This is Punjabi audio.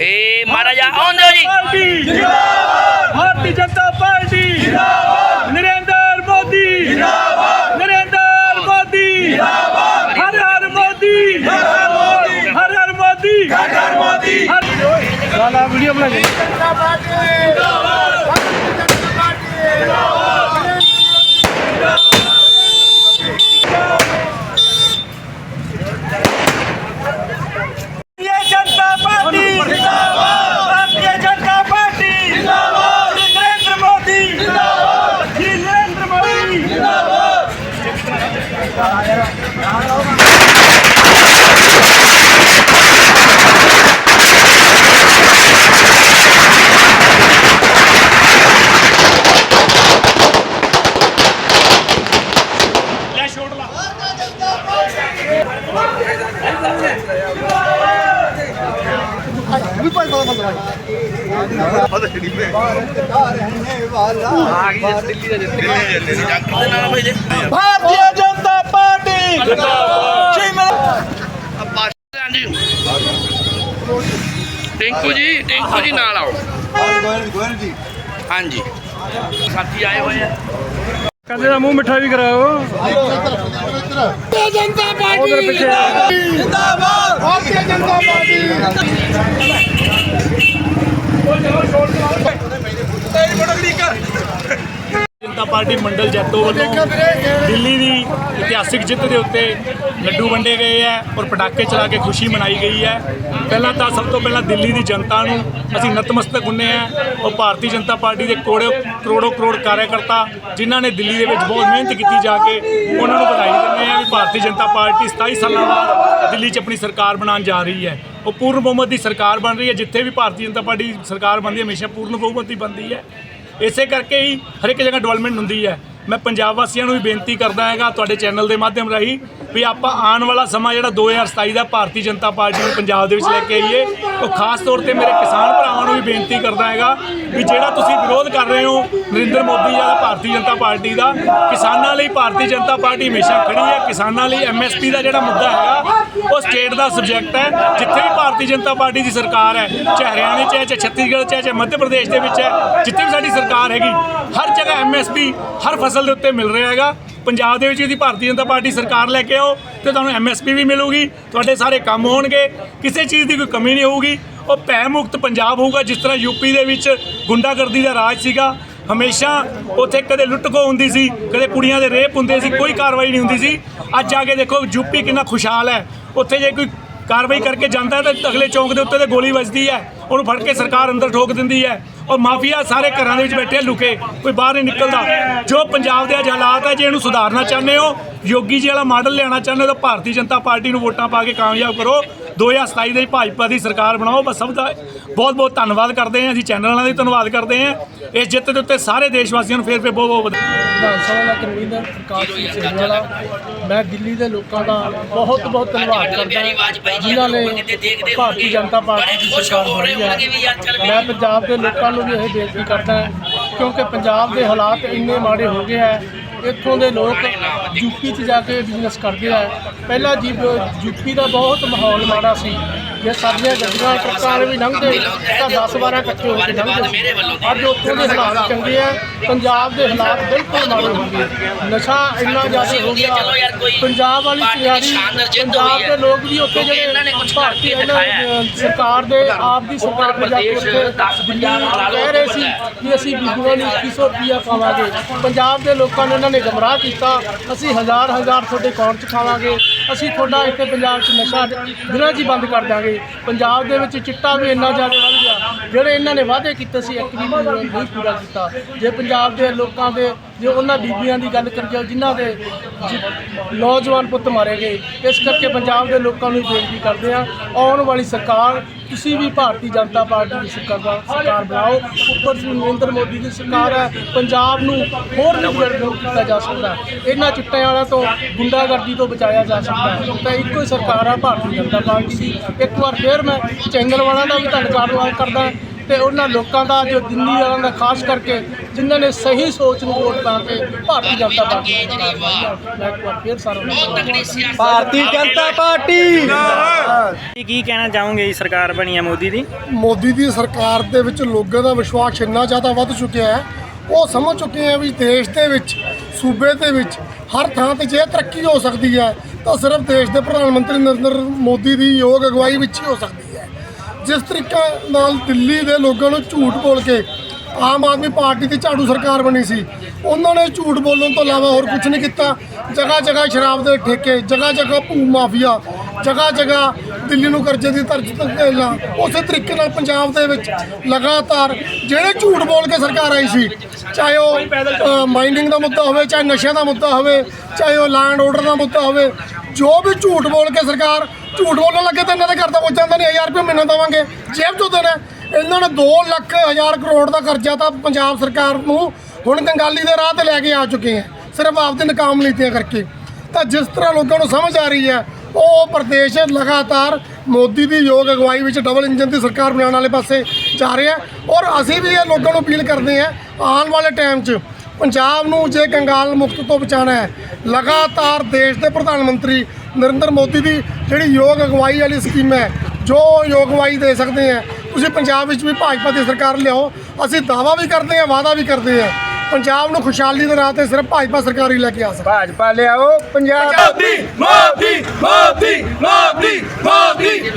ਏ ਮਹਾਰਾਜਾ ਆਉਂਦੇ ਜੀ। ਜਿੰਦਾਬਾਦ। ਭਾਰਤੀ ਪਾਰਟੀ। ਜਿੰਦਾਬਾਦ। ਨਰਿੰਦਰ ਮੋਦੀ। ਜਿੰਦਾਬਾਦ। ਨਰਿੰਦਰ ਮੋਦੀ। ਜਿੰਦਾਬਾਦ। भारतीय ਜੀ ਜਿੰਦਾਬਾਦ। ਜੀ ਮੇਰਾ ਜੀ ਟੈਂਕੂ ਜੀ ਟੈਂਕੂ ਜੀ ਨਾਲ ਆਓ। ਹਾਂਜੀ। ਸਾਥੀ ਆਏ ਹੋਏ ਆ। ਕਹਿੰਦੇ ਦਾ ਮੂੰਹ ਮਿੱਠਾ ਵੀ ਕਰਾਓ ਭਾਰਤੀ ਜਨਤਾ ਪਾਰਟੀ। ਜਿੰਦਾਬਾਦ। ਭਾਰਤੀ ਜਨਤਾ ਪਾਰਟੀ। ਉਹ ਜੋ ਸ਼ੋਰ ਕਰ ਤੇਰੀ ਬੜਕੜੀ ਕਰ। ਜਨਤਾ ਪਾਰਟੀ ਮੰਡਲ ਜੈਤੋ ਵੱਲੋਂ ਦਿੱਲੀ ਦੀ ਇਤਿਹਾਸਿਕ ਜਿੱਤ ਦੇ ਉੱਤੇ ਲੱਡੂ ਵੰਡੇ ਗਏ ਹੈ ਔਰ ਪਟਾਕੇ ਚਲਾ ਕੇ ਖੁਸ਼ੀ ਮਨਾਈ ਗਈ ਹੈ। ਪਹਿਲਾਂ ਤਾਂ ਸਭ ਤੋਂ ਪਹਿਲਾਂ ਦਿੱਲੀ ਦੀ ਜਨਤਾ ਨੂੰ ਅਸੀਂ ਨਤਮਸਤਕ ਹੁੰਨੇ ਆ ਔਰ ਭਾਰਤੀ ਜਨਤਾ ਪਾਰਟੀ ਦੇ ਕੋੜੇ ਕਰੋੜੋ ਕਰੋੜ ਕਾਰਜਕਰਤਾ ਜਿਨ੍ਹਾਂ ਨੇ ਦਿੱਲੀ ਦੇ ਵਿੱਚ ਬਹੁਤ ਮਿਹਨਤ ਕੀਤੀ ਜਾ ਕੇ ਉਹਨਾਂ ਨੂੰ ਵਧਾਈ ਦਿੰਦੇ ਆ ਵੀ ਭਾਰਤੀ ਜਨਤਾ ਪਾਰਟੀ 27 ਸਾਲਾਂ ਬਾਅਦ ਦਿੱਲੀ 'ਚ ਆਪਣੀ ਸਰਕਾਰ ਬਣਾਉਣ ਜਾ ਰਹੀ ਹੈ। ਉਹ ਪੂਰਨ ਬਹੁਮਤ ਦੀ ਸਰਕਾਰ ਬਣ ਰਹੀ ਹੈ। ਜਿੱਥੇ ਵੀ ਭਾਰਤੀ ਜਨਤਾ ਪਾਰਟੀ ਸਰਕਾਰ ਬਣਦੀ ਹੈ ਹਮੇਸ਼ਾ ਪੂਰਨ ਬਹੁਮਤ ਹੀ ਬਣਦੀ ਹੈ। ਇਸੇ ਕਰਕੇ ਹੀ ਹਰ ਇੱਕ ਜਗ੍ਹਾ ਡਿਵੈਲਪਮੈਂਟ ਹੁੰਦੀ ਹੈ। ਮੈਂ ਪੰਜਾਬ ਵਾਸੀਆਂ ਨੂੰ ਵੀ ਬੇਨਤੀ ਕਰਦਾ ਹੈਗਾ ਤੁਹਾਡੇ ਚੈਨਲ ਦੇ ਮਾਧਿਅਮ ਰਾਹੀਂ ਵੀ ਆਪਾਂ ਆਉਣ ਵਾਲਾ ਸਮਾਂ ਜਿਹੜਾ 2027 ਦਾ ਭਾਰਤੀ ਜਨਤਾ ਪਾਰਟੀ ਨੂੰ ਪੰਜਾਬ ਦੇ ਵਿੱਚ ਲੈ ਕੇ ਆਈਏ। ਉਹ ਖਾਸ ਤੌਰ ਤੇ ਮੇਰੇ ਕਿਸਾਨ ਭਰਾਵਾਂ ਨੂੰ ਵੀ ਬੇਨਤੀ ਕਰਦਾ ਹੈਗਾ ਵੀ ਜਿਹੜਾ ਤੁਸੀਂ ਵਿਰੋਧ ਕਰ ਰਹੇ ਹੋ ਨਰਿੰਦਰ ਮੋਦੀ ਜਾਂ ਭਾਰਤੀ ਜਨਤਾ ਪਾਰਟੀ ਦਾ, ਕਿਸਾਨਾਂ ਲਈ ਭਾਰਤੀ ਜਨਤਾ ਪਾਰਟੀ ਹਮੇਸ਼ਾ ਖੜੀ ਹੈ, ਕਿਸਾਨਾਂ ਲਈ ਐਮਐਸਪੀ ਦਾ ਜਿਹੜਾ ਮੁੱਦਾ ਹੈਗਾ, ਉਹ ਸਟੇਟ ਦਾ ਸਬਜੈਕਟ ਹੈ, ਜਿੱਥੇ ਵੀ ਭਾਰਤੀ ਜਨਤਾ ਪਾਰਟੀ ਦੀ ਸਰਕਾਰ ਹੈ, ਚਾਹੇ ਹਰਿਆਣੇ 'ਚ ਹੈ, ਚਾਹੇ ਛੱਤੀਸਗੜ੍ਹ 'ਚ ਹੈ, ਚਾਹੇ ਮੱਧ ਪ੍ਰਦੇਸ਼ ਦੇ ਵਿੱਚ ਹੈ, ਜਿੱਥੇ ਵੀ ਸਾਡੀ ਸਰਕਾਰ ਹੈਗੀ, ਹਰ ਜਗ੍ਹਾ ਐਮਐਸਪੀ ਹਰ ਫਸਲ ਦੇ ਉੱਤੇ ਮਿਲ ਰਿਹਾ ਹੈਗਾ। ਪੰਜਾਬ ਦੇ ਵਿੱਚ ਇਹਦੀ ਭਾਰਤੀ ਜਨਤਾ ਪਾਰਟੀ ਸਰਕਾਰ ਲੈ ਕੇ ਆਓ, ਤੇ ਤੁਹਾਨੂੰ ਐਮਐਸਪੀ ਵੀ ਮਿਲੂਗੀ, ਤੁਹਾਡੇ ਸਾਰੇ ਕੰਮ ਹੋਣਗੇ, ਕਿਸੇ ਚੀਜ਼ ਦੀ ਕੋਈ ਕਮੀ ਨਹੀਂ ਹੋਊਗੀ। ਉਹ ਭੈ ਮੁਕਤ ਪੰਜਾਬ ਹੋਊਗਾ, ਜਿਸ ਤਰ੍ਹਾਂ ਯੂਪੀ ਦੇ ਵਿੱਚ ਗੁੰਡਾਗਰਦੀ ਦਾ ਰਾਜ ਸੀਗਾ। ਹਮੇਸ਼ਾ ਉੱਥੇ ਕਦੇ ਲੁੱਟਖੋ ਹੁੰਦੀ ਸੀ, ਕਦੇ ਕੁੜੀਆਂ ਦੇ ਰੇਪ ਹੁੰਦੇ ਸੀ, ਕੋਈ ਕਾਰਵਾਈ ਨਹੀਂ ਹੁੰਦੀ ਸੀ। ਅੱਜ ਆ ਕੇ ਦੇਖੋ ਯੂਪੀ ਕਿੰਨਾ ਖੁਸ਼ਹਾਲ ਹੈ। ਉੱਥੇ ਜੇ ਕੋਈ ਕਾਰਵਾਈ ਕਰਕੇ ਜਾਂਦਾ ਤਾਂ ਅਗਲੇ ਚੌਂਕ ਦੇ ਉੱਤੇ ਤੇ ਗੋਲੀ ਵੱਜਦੀ ਹੈ। ਉਹਨੂੰ ਫੜ ਕੇ ਸਰਕਾਰ ਅੰਦਰ ਠੋਕ ਦਿੰਦੀ ਹੈ। ਔਰ ਮਾਫੀਆ ਸਾਰੇ ਘਰਾਂ ਦੇ ਵਿੱਚ ਬੈਠੇ ਲੁਕੇ, ਕੋਈ ਬਾਹਰ ਨਹੀਂ ਨਿਕਲਦਾ। ਜੋ ਪੰਜਾਬ ਦੇ ਅੱਜ ਹਾਲਾਤ ਹੈ, ਜੇ ਇਹਨੂੰ ਸੁਧਾਰਨਾ ਚਾਹੁੰਦੇ ਹੋ, ਯੋਗੀ ਜੀ ਵਾਲਾ ਮਾਡਲ ਲਿਆਉਣਾ ਚਾਹੁੰਦੇ ਹੋ, ਤਾਂ ਭਾਰਤੀ ਜਨਤਾ ਪਾਰਟੀ ਨੂੰ ਵੋਟਾਂ ਪਾ ਕੇ ਕਾਮਯਾਬ ਕਰੋ। 2027 ਦੇ ਭਾਜਪਾ ਦੀ ਸਰਕਾਰ ਬਣਾਓ ਬਸ ਸਭ ਦਾ ਬਹੁਤ ਬਹੁਤ ਧੰਨਵਾਦ ਕਰਦੇ ਹਾਂ। ਅਸੀਂ ਚੈਨਲ ਵਾਲਿਆਂ ਦਾ ਵੀ ਧੰਨਵਾਦ ਕਰਦੇ ਹਾਂ। ਇਸ ਜਿੱਤ ਦੇ ਉੱਤੇ ਸਾਰੇ ਦੇਸ਼ ਵਾਸੀਆਂ ਨੂੰ ਫੇਰ ਫੇਰ ਬਹੁਤ ਬਹੁਤ ਵਧਾਈ ਵਿਧਾਨ ਸਭਾ ਦਾ ਕਨਵੀਨਰ ਪ੍ਰਕਾਸ਼ ਸਿੰਘ ਸਿੰਗਵਾਲਾ ਮੈਂ ਦਿੱਲੀ ਦੇ ਲੋਕਾਂ ਦਾ ਬਹੁਤ ਬਹੁਤ ਧੰਨਵਾਦ ਕਰਦਾ ਹਾਂ ਜਿਨ੍ਹਾਂ ਨੇ ਭਾਰਤੀ ਜਨਤਾ ਪਾਰਟੀ ਦੀ ਸਰਕਾਰ ਬਣਾਈ ਹੈ। ਮੈਂ ਪੰਜਾਬ ਦੇ ਲੋਕਾਂ ਨੂੰ ਵੀ ਇਹ ਬੇਨਤੀ ਕਰਦਾ ਹਾਂ ਕਿਉਂਕਿ ਪੰਜਾਬ ਦੇ ਹਾਲਾਤ ਇੰਨੇ ਮਾੜੇ ਹੋ ਗਏ ਹੈ ਇੱਥੋਂ ਦੇ ਲੋਕ ਯੂਪੀ 'ਚ ਜਾ ਕੇ ਬਿਜ਼ਨਸ ਕਰਦੇ ਆ। ਪਹਿਲਾਂ ਜੀ ਯੂਪੀ ਦਾ ਬਹੁਤ ਮਾਹੌਲ ਮਾੜਾ ਸੀ। ਜੇ ਸਾਡੀਆਂ ਗੱਡੀਆਂ ਟਰੱਕਾਂ ਵੀ ਲੰਘਦੇ ਤਾਂ 10 12 ਇਕੱਠੇ ਹੋ ਕੇ ਲੰਘਦੇ ਅੱਜ ਉੱਥੋਂ ਦੇ ਹਾਲਾਤ ਚੰਗੇ ਆ। ਪੰਜਾਬ ਦੇ ਹਾਲਾਤ ਬਿਲਕੁਲ ਮਾੜੇ ਹੋ ਗਏ। ਨਸ਼ਾ ਇੰਨਾ ਜ਼ਿਆਦਾ ਹੋ ਗਿਆ। ਪੰਜਾਬ ਵਾਲੀ ਤਿਆਰੀ ਪੰਜਾਬ ਦੇ ਲੋਕ ਵੀ ਉੱਥੇ ਜਿਹੜੇ ਭਾਰਤੀ ਇਹਨਾਂ ਅਹ, ਸਰਕਾਰ ਦੇ ਆਪ ਦੀ ਸਰਕਾਰ ਨੇ ਜਾ ਕੇ ਉੱਥੇ ਦਿੱਲੀ ਕਹਿ ਰਹੇ ਸੀ। ਕਿ ਅਸੀਂ ਬੀਬੀਆਂ ਨੂੰ 2100 ਰੁਪਇਆ ਪਾਵਾਂਗੇ ਪੰਜਾਬ ਦੇ ਲੋਕਾਂ ਨੇ ਇਹਨਾਂ ਨੇ ਗਮਰਾਹ ਕੀਤਾ। ਅਸੀਂ ਹਜ਼ਾਰ ਹਜ਼ਾਰ ਤੁਹਾਡੇ ਅਕਾਊਂਟ 'ਚ ਖਾਵਾਂਗੇ। ਅਸੀਂ ਤੁਹਾਡਾ ਇੱਥੇ ਪੰਜਾਬ 'ਚ ਨਸ਼ਾ ਦਿਨਾਂ ਜੀ ਬੰਦ ਕਰ ਦਾਂਗੇ ਪੰਜਾਬ ਦੇ ਵਿੱਚ ਚਿੱਟਾ ਵੀ ਇੰਨਾ ਜ਼ਿਆਦਾ ਵੱਧ ਗਿਆ। ਜਿਹੜੇ ਇਹਨਾਂ ਨੇ ਵਾਅਦੇ ਕੀਤੇ ਸੀ, ਇੱਕ ਵੀ ਨਹੀਂ ਪੂਰਾ ਕੀਤਾ। ਜੇ ਪੰਜਾਬ ਦੇ ਲੋਕਾਂ ਦੇ ਜੇ ਉਹਨਾਂ ਬੀਬੀਆਂ ਦੀ ਗੱਲ ਕਰੀਏ ਜਿਨ੍ਹਾਂ ਦੇ ਨੌਜਵਾਨ ਪੁੱਤ ਮਾਰੇ ਗਏ, ਇਸ ਕਰਕੇ ਪੰਜਾਬ ਦੇ ਲੋਕਾਂ ਨੂੰ ਬੇਨਤੀ ਕਰਦੇ ਆ ਆਉਣ ਵਾਲੀ ਸਰਕਾਰ, ਤੁਸੀਂ ਵੀ ਭਾਰਤੀ ਜਨਤਾ ਪਾਰਟੀ ਦੀ ਸਰਕਾਰ ਸਰਕਾਰ ਬਣਾਓ। ਉੱਪਰ ਸ਼੍ਰੀ ਨਰਿੰਦਰ ਮੋਦੀ ਦੀ ਸਰਕਾਰ ਹੈ, ਪੰਜਾਬ ਨੂੰ ਹੋਰ ਵੀ ਡਿਵੈਲਪ ਕੀਤਾ ਜਾ ਸਕਦਾ ਇਹਨਾਂ ਚਿੱਟਿਆਂ ਵਾਲਿਆਂ ਤੋਂ ਗੁੰਡਾਗਰਦੀ ਤੋਂ ਬਚਾਇਆ ਜਾ ਸਕਦਾ ਹੈ। ਤਾਂ ਇੱਕੋ ਹੀ ਸਰਕਾਰ ਆ, ਭਾਰਤੀ ਜਨਤਾ ਪਾਰਟੀ ਦੀ। ਇੱਕ ਵਾਰ ਫੇਰ ਮੈਂ ਚੈਨਲ ਵਾਲਿਆਂ ਦਾ ਵੀ ਧੰਨਵਾਦ ਕਰਦਾ ਤੇ ਉਹਨਾਂ ਲੋਕਾਂ ਦਾ ਜੋ ਦਿੱਲੀ ਵਾਲਿਆਂ ਦਾ ਖਾਸ ਕਰਕੇ ਜਿਨ੍ਹਾਂ ਨੇ ਸਹੀ ਸੋਚ ਨੂੰ ਵੋਟ ਪਾ ਕੇ ਭਾਰਤੀ ਜਨਤਾ ਪਾਰਟੀ ਮੈਂ ਇੱਕ ਵਾਰ ਫੇਰ ਭਾਰਤੀ ਜਨਤਾ ਪਾਰਟੀ! ਕੀ ਕਹਿਣਾ ਚਾਹੋਗੇ ਜੀ ਸਰਕਾਰ ਬਣੀ ਹੈ ਮੋਦੀ ਦੀ? ਮੋਦੀ ਦੀ ਸਰਕਾਰ ਦੇ ਵਿੱਚ ਲੋਕਾਂ ਦਾ ਵਿਸ਼ਵਾਸ ਇੰਨਾ ਜ਼ਿਆਦਾ ਵੱਧ ਚੁੱਕਿਆ ਹੈ ਉਹ ਸਮਝ ਚੁੱਕੇ ਆ ਵੀ ਦੇਸ਼ ਦੇ ਵਿੱਚ ਸੂਬੇ ਦੇ ਵਿੱਚ ਹਰ ਥਾਂ ਤੇ ਜੇ ਤਰੱਕੀ ਹੋ ਸਕਦੀ ਹੈ ਤਾਂ ਸਿਰਫ ਦੇਸ਼ ਦੇ ਪ੍ਰਧਾਨ ਮੰਤਰੀ ਨਰਿੰਦਰ ਮੋਦੀ ਦੀ ਯੋਗ ਅਗਵਾਈ ਵਿੱਚ ਹੀ ਹੋ ਸਕਦੀ ਹੈ। ਜਿਸ ਤਰੀਕੇ ਨਾਲ ਦਿੱਲੀ ਦੇ ਲੋਕਾਂ ਨੂੰ ਝੂਠ ਬੋਲ ਕੇ ਆਮ ਆਦਮੀ ਪਾਰਟੀ ਦੀ ਝਾੜੂ ਸਰਕਾਰ ਬਣੀ ਸੀ, ਉਹਨਾਂ ਨੇ ਝੂਠ ਬੋਲਣ ਤੋਂ ਇਲਾਵਾ ਹੋਰ ਕੁਝ ਨਹੀਂ ਕੀਤਾ। ਜਗ੍ਹਾ ਜਗ੍ਹਾ ਸ਼ਰਾਬ ਦੇ ਠੇਕੇ ਜਗ੍ਹਾ ਜਗ੍ਹਾ ਭੂ ਮਾਫੀਆ ਜਗ੍ਹਾ ਜਗ੍ਹਾ ਦਿੱਲੀ ਨੂੰ ਕਰਜ਼ੇ ਦੀ ਤਰਜ਼ ਧਕੇਲਾਂ ਉਸੇ ਤਰੀਕੇ ਨਾਲ ਪੰਜਾਬ ਦੇ ਵਿੱਚ ਲਗਾਤਾਰ ਜਿਹੜੇ ਝੂਠ ਬੋਲ ਕੇ ਸਰਕਾਰ ਆਈ ਸੀ, ਚਾਹੇ ਉਹ ਮਾਈਨਿੰਗ ਦਾ ਮੁੱਦਾ ਹੋਵੇ, ਚਾਹੇ ਨਸ਼ਿਆਂ ਦਾ ਮੁੱਦਾ ਹੋਵੇ, ਚਾਹੇ ਉਹ ਲੈਂਡ ਆਰਡਰ ਦਾ ਮੁੱਦਾ ਹੋਵੇ ਜੋ ਵੀ ਝੂਠ ਬੋਲ ਕੇ ਸਰਕਾਰ ਝੂਠ ਬੋਲਣ ਲੱਗੇ ਤਾਂ ਇਹਨਾਂ ਦੇ ਘਰ ਦਾ ਪਹੁੰਚ ਜਾਂਦਾ ਨਹੀਂ 1000 ਰੁਪਏ ਮਹੀਨਾ ਦੇਵਾਂਗੇ। ਜੇਬ ਚੋਂ ਦੇਣਾ ਇਹਨਾਂ ਨੇ 2 ਲੱਖ ਹਜ਼ਾਰ ਕਰੋੜ ਦਾ ਕਰਜ਼ਾ ਤਾਂ ਪੰਜਾਬ ਸਰਕਾਰ ਨੂੰ ਹੁਣ ਕੰਗਾਲੀ ਦੇ ਰਾਹ ਤੇ ਲੈ ਕੇ ਆ ਚੁੱਕੇ ਹੈ। ਸਿਰਫ ਆਪਦੇ ਨਕਾਮ ਨੀਤੀਆਂ ਕਰਕੇ। ਤਾਂ ਜਿਸ ਤਰ੍ਹਾਂ ਲੋਕਾਂ ਨੂੰ ਸਮਝ ਆ ਰਹੀ ਹੈ, ਉਹ ਪ੍ਰਦੇਸ਼ ਲਗਾਤਾਰ ਮੋਦੀ ਦੀ ਯੋਗ ਅਗਵਾਈ ਵਿੱਚ ਡਬਲ ਇੰਜਨ ਦੀ ਸਰਕਾਰ ਬਣਾਉਣ ਵਾਲੇ ਪਾਸੇ ਜਾ ਰਿਹਾ ਔਰ ਅਸੀਂ ਵੀ ਇਹ ਲੋਕਾਂ ਨੂੰ ਅਪੀਲ ਕਰਦੇ ਹਾਂ, ਆਉਣ ਵਾਲੇ ਟਾਈਮ 'ਚ ਪੰਜਾਬ ਨੂੰ ਜੇ ਕੰਗਾਲ ਮੁਕਤ ਤੋਂ ਬਚਾਉਣਾ ਹੈ ਲਗਾਤਾਰ ਦੇਸ਼ ਦੇ ਪ੍ਰਧਾਨ ਮੰਤਰੀ ਨਰਿੰਦਰ ਮੋਦੀ ਦੀ ਜਿਹੜੀ ਯੋਗ ਅਗਵਾਈ ਵਾਲੀ ਸਕੀਮ ਹੈ ਜੋ ਯੋਗ ਅਗਵਾਈ ਦੇ ਸਕਦੇ ਆ ਤੁਸੀਂ ਪੰਜਾਬ ਵਿੱਚ ਵੀ ਭਾਜਪਾ ਦੀ ਸਰਕਾਰ ਲਿਆਓ ਅਸੀਂ ਦਾਵਾ ਵੀ ਕਰਦੇ ਹਾਂ ਵਾਅਦਾ ਵੀ ਕਰਦੇ ਹਾਂ ਪੰਜਾਬ ਨੂੰ ਖੁਸ਼ਹਾਲੀ ਦੇ ਰਾਹ ਤੇ ਸਿਰਫ ਭਾਜਪਾ ਸਰਕਾਰ ਹੀ ਲੈ ਕੇ ਆ ਸਕਦੀ। ਭਾਜਪਾ ਲਿਆਓ ਪੰਜਾਬ ਮੋਦੀ ਮੋਦੀ ਮੋਦੀ ਮੋਦੀ ਮੋਦੀ।